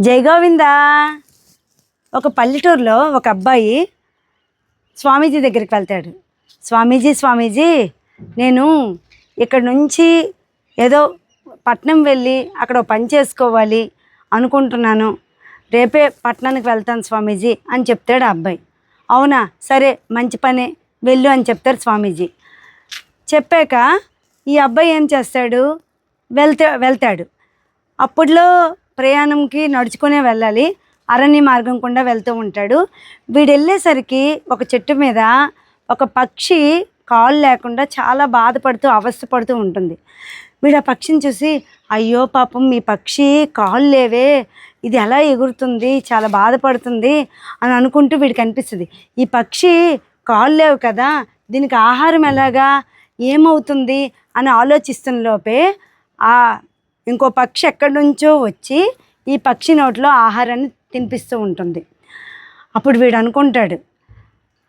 జై ఒక పల్లెటూరులో ఒక అబ్బాయి స్వామీజీ దగ్గరికి వెళ్తాడు. స్వామీజీ స్వామీజీ నేను ఇక్కడ నుంచి ఏదో పట్నం వెళ్ళి అక్కడ పని చేసుకోవాలి అనుకుంటున్నాను. రేపే పట్టణానికి వెళ్తాను స్వామీజీ అని చెప్తాడు ఆ అబ్బాయి. అవునా? సరే మంచి పనే వెళ్ళు అని చెప్తారు స్వామీజీ. చెప్పాక ఈ అబ్బాయి ఏం చేస్తాడు? వెళ్తా వెళ్తాడు. అప్పట్లో ప్రయాణంకి నడుచుకునే వెళ్ళాలి. అరణ్య మార్గం గుండా వెళ్తూ ఉంటాడు. వీడు వెళ్ళేసరికి ఒక చెట్టు మీద ఒక పక్షి కాలు లేకుండా చాలా బాధపడుతూ అవస్థపడుతూ ఉంటుంది. వీడు ఆ పక్షిని చూసి అయ్యో పాపం మీ పక్షి కాళ్ళు లేవే. ఇది ఎలా ఎగురుతుంది? చాలా బాధపడుతుంది అని అనుకుంటూ వీడికి అనిపిస్తుంది. ఈ పక్షి కాళ్ళు లేవు కదా. దీనికి ఆహారం ఎలాగా? ఏమవుతుంది? అని ఆలోచిస్తున్న లోపే ఆ ఇంకో పక్షి ఎక్కడి నుంచో వచ్చి ఈ పక్షి నోట్లో ఆహారాన్ని తినిపిస్తూ ఉంటుంది. అప్పుడు వీడు అనుకుంటాడు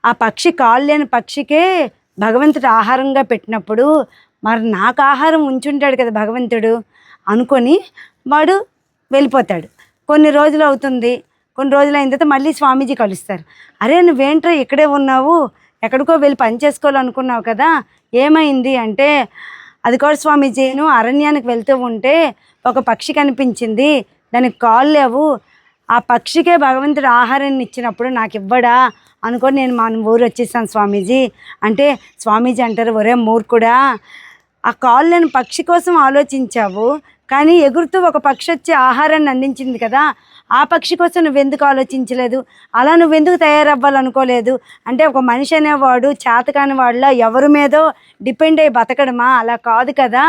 ఆ పక్షి కాలు లేని పక్షికే భగవంతుడు ఆహారంగా పెట్టినప్పుడు మరి నాకు ఆహారం ఉంచుంటాడు కదా భగవంతుడు అనుకొని వాడు వెళ్ళిపోతాడు. కొన్ని రోజులు అవుతుంది కొన్ని రోజులు అయిన తర్వాత మళ్ళీ స్వామీజీ కలుస్తారు. అరే నువ్వేంట్రా ఇక్కడే ఉన్నావు? ఎక్కడికో వెళ్ళి పని చేసుకోవాలనుకున్నావు కదా? ఏమైంది? అంటే అది కూడా స్వామీజీను అరణ్యానికి వెళ్తూ ఉంటే ఒక పక్షి కనిపించింది. దానికి కాళ్ళు లేవు. ఆ పక్షికే భగవంతుడు ఆహారాన్ని ఇచ్చినప్పుడు నాకు ఇవ్వడా అనుకొని నేను మన ఊరు వచ్చేసాను స్వామీజీ. అంటే స్వామీజీ అంటారు ఒరే మూర్ఖుడా ఆ కాళ్ళు లేని పక్షి కోసం ఆలోచించావు. కానీ ఎగురుతూ ఒక పక్షి వచ్చి ఆహారాన్ని అందించింది కదా ఆ పక్షి కోసం నువ్వెందుకు ఆలోచించలేదు? అలా నువ్వెందుకు తయారవ్వాలనుకోలేదు? అంటే ఒక మనిషి అనేవాడు చేతకాని వాళ్ళ ఎవరి మీదో డిపెండ్ అయ్యి బతకడమా? అలా కాదు కదా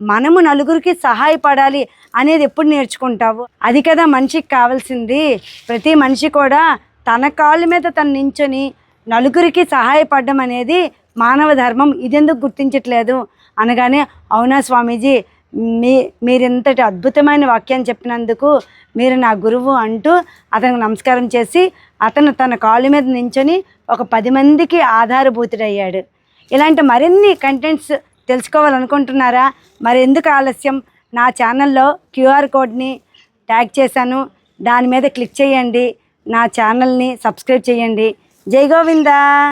మనము నలుగురికి సహాయపడాలి అనేది ఎప్పుడు నేర్చుకుంటావు? అది కదా మనిషికి కావాల్సింది. ప్రతి మనిషి కూడా తన కాళ్ళ మీద తను నించొని నలుగురికి సహాయపడడం అనేది మానవ ధర్మం. ఇదెందుకు గుర్తించట్లేదు? అనగానే అవునా స్వామీజీ? మీ మీరింతటి అద్భుతమైన వాక్యాన్ని చెప్పినందుకు మీరు నా గురువు అంటూ అతనికి నమస్కారం చేసి అతను తన కాళ్ళ మీద నించొని ఒక పది మందికి ఆధారభూతుడయ్యాడు. ఇలాంటి మరిన్ని కంటెంట్స్ తెలుసుకోవాలనుకుంటున్నారా? మరి ఎందుకు ఆలస్యం? నా ఛానల్లో క్యూఆర్ కోడ్ని ట్యాగ్ చేశాను. దాని మీద క్లిక్ చేయండి. నా ఛానల్ని సబ్స్క్రైబ్ చేయండి. జై గోవిందా!